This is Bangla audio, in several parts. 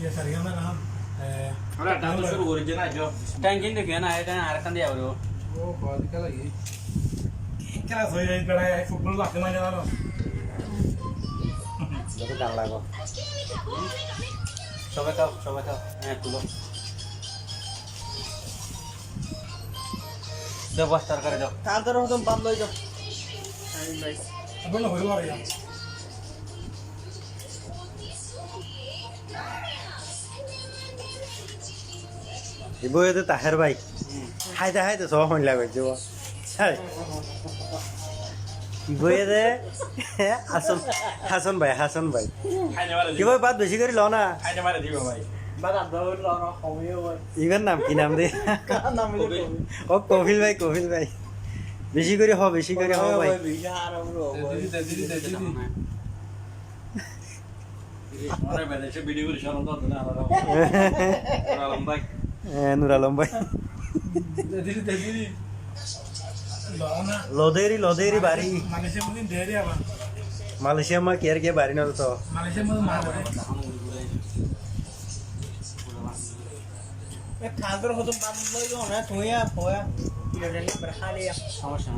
ये सरिया में नाम আমরা ডাক্তার শুরু করেছি না জো ট্যাঙ্কিং দেখি না এটা আর কান দিয়া বলো वो कॉल का लगी क्या सोई रही बड़ा है फुटबॉल लाके मारे ना যত গান লাগো সবাই খাও সবাই খাও হ্যাঁ তুলো দাও বস তরকারি দাও তাড়াতাড়ি হতো বাদ লই যাও अब ना होई বইতে তাহের ভাই। হাইতে হাইতে সব হইন লাগে যাব বইতে হাসন হাসন ভাই হাসন ভাই কি ভাই। বাদ বেশি করে ল না। ইগর নাম কি নাম রে ও কফিল ভাই কফিল ভাই। বেশি করে হ বেশি করে হ ভাই। ভিডিও করে শোনা তো না হ্যাঁ নুর আলম ভাই লদেরি লদেরি বাড়ি মালয়েশিয়া মা কেয়ার কে বাড়ি না তো খাদর হতো বাদ লই যাও না তুইয়া পোয়া লেন বরখালে সমস্যা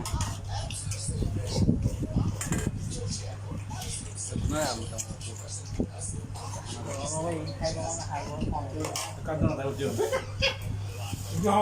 ကတော့ဘယ်ခိုင်ကောင်းတာခိုင်ကောင်းပေါ့ကတော့တော့ပြော